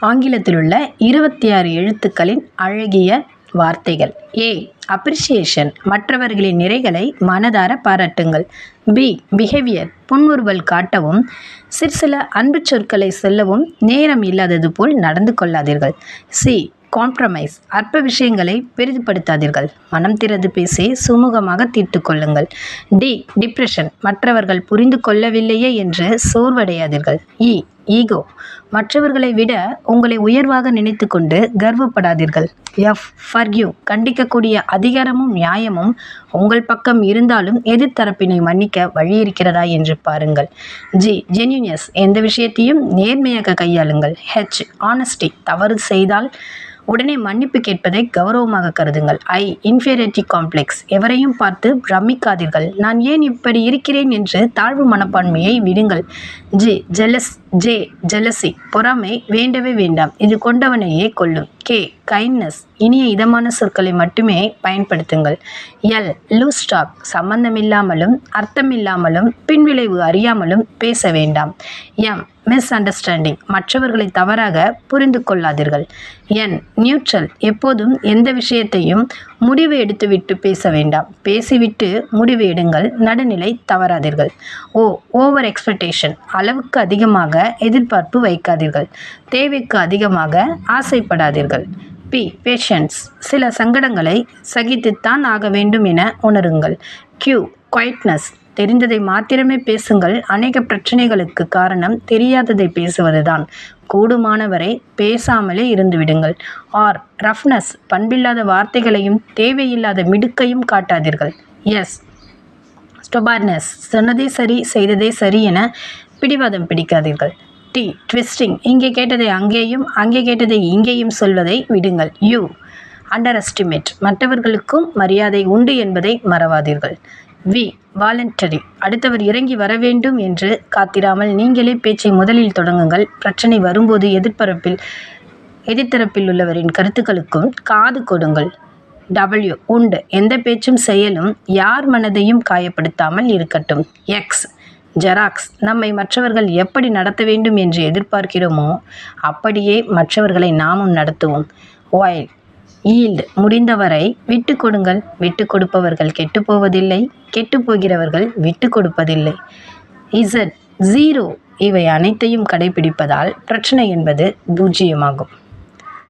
ஆங்கிலத்தில் உள்ள இருபத்தி ஆறு எழுத்துக்களின் அழகிய வார்த்தைகள். ஏ. அப்ரிசியேஷன். மற்றவர்களின் நிறைகளை மனதார பாராட்டுங்கள். பி. பிஹேவியர். புன்முறுவல் காட்டவும் சிற்சில அன்புச் சொற்களை சொல்லவும் நேரம் இல்லாதது போல் நடந்து கொள்ளாதீர்கள். சி. காம்ப்ரமைஸ். அற்ப விஷயங்களை பெரிதுபடுத்தாதீர்கள். மனம் திறந்து பேசி சுமூகமாக தீர்த்து கொள்ளுங்கள். டி. டிப்ரெஷன். மற்றவர்கள் புரிந்து கொள்ளவில்லையே என்று சோர்வடையாதீர்கள். இ. ஈகோ மற்றவர்களை விட உங்களை உயர்வாக நினைத்து கொண்டு கர்வப்படாதீர்கள் எஃப் ஃபர்கியூ கண்டிக்கக்கூடிய அதிகாரமும் நியாயமும் உங்கள் பக்கம் இருந்தாலும் எதிர்த்தரப்பினை மன்னிக்க வழி இருக்கிறதா என்று பாருங்கள். ஜி ஜென்யூனியஸ் எந்த விஷயத்தையும் நேர்மையாக கையாளுங்கள். ஹெச் ஆனஸ்டி தவறு செய்தால் உடனே மன்னிப்பு கேட்பதை கௌரவமாக கருதுங்கள். ஐ இன்ஃபீரியாரிட்டி காம்ப்ளெக்ஸ் எவரையும் பார்த்து பிரமிக்காதீர்கள். நான் ஏன் இப்படி இருக்கிறேன் என்று தாழ்வு மனப்பான்மையை விடுங்கள். ஜி ஜெலஸ் ஜே ஜெலசி பொறாமை வேண்டவே வேண்டாம். இது கொண்டவனையே கொள்ளும் கே கைண்ட்னஸ் இனிய இதமான சொற்களை மட்டுமே பயன்படுத்துங்கள். எல் லூஸ் டாக் சம்பந்தமில்லாமலும் அர்த்தமில்லாமலும் பின்விளைவு அறியாமலும் பேச வேண்டாம். எம் மிஸ் அண்டர்ஸ்டாண்டிங் மற்றவர்களை தவறாக புரிந்து கொள்ளாதீர்கள். என் நியூட்ரல் எப்போதும் எந்த விஷயத்தையும் முடிவு எடுத்துவிட்டு பேச வேண்டாம். பேசிவிட்டு முடிவு எடுங்கள். நடுநிலை தவறாதீர்கள். ஓ ஓவர் எக்ஸ்பெக்டேஷன் அளவுக்கு அதிகமாக எதிர்பார்ப்பு வைக்காதீர்கள். தேவைக்கு அதிகமாக ஆசைப்படாதீர்கள். பி பேஷன்ஸ் சில சங்கடங்களை சகித்துத்தான் ஆக வேண்டும் என உணருங்கள். கியூ குவைட்னஸ் தெரிந்ததை மாத்திரமே பேசுங்கள். அநேக பிரச்சனைகளுக்கு காரணம் தெரியாததை பேசுவதுதான். கூடுமானவரை பேசாமலே இருந்துவிடுங்கள். ஆர். ரஃப்னஸ் பண்பில்லாத வார்த்தைகளையும் தேவையில்லாத மிடுக்கையும் காட்டாதீர்கள். எஸ். ஸ்டொபார்னஸ் சொன்னதே சரி செய்ததே சரி என பிடிவாதம் பிடிக்காதீர்கள். டி. ட்விஸ்டிங் இங்கே கேட்டதை அங்கேயும் அங்கே கேட்டதை இங்கேயும் சொல்வதை விடுங்கள். யூ. அண்டர் எஸ்டிமேட் மற்றவர்களுக்கும் மரியாதை உண்டு என்பதை மறவாதீர்கள். வி. வாலண்டரி. அடுத்தவர் இறங்கி வர வேண்டும் என்று காத்திராமல் நீங்களே பேச்சை முதலில் தொடங்குங்கள். பிரச்சனை வரும்போது எதிர்பரப்பில் எதிர்த்தரப்பில் உள்ளவரின் கருத்துக்களுக்கும் காது கொடுங்கள். டபிள்யூ உண்டு. எந்த பேச்சும் செயலும் யார் மனதையும் காயப்படுத்தாமல் இருக்கட்டும். எக்ஸ் ஜெராக்ஸ் நம்மை மற்றவர்கள் எப்படி நடத்த வேண்டும் என்று எதிர்பார்க்கிறோமோ அப்படியே மற்றவர்களை நாமும் நடத்துவோம். ஒய் ஈல்டு முடிந்தவரை விட்டு கொடுங்கள். விட்டு கொடுப்பவர்கள் கெட்டு போவதில்லை. கெட்டு போகிறவர்கள் விட்டு கொடுப்பதில்லை. இசட் ஜீரோ இவை அனைத்தையும் கடைபிடிப்பதால் பிரச்சனை என்பது பூஜ்ஜியமாகும்.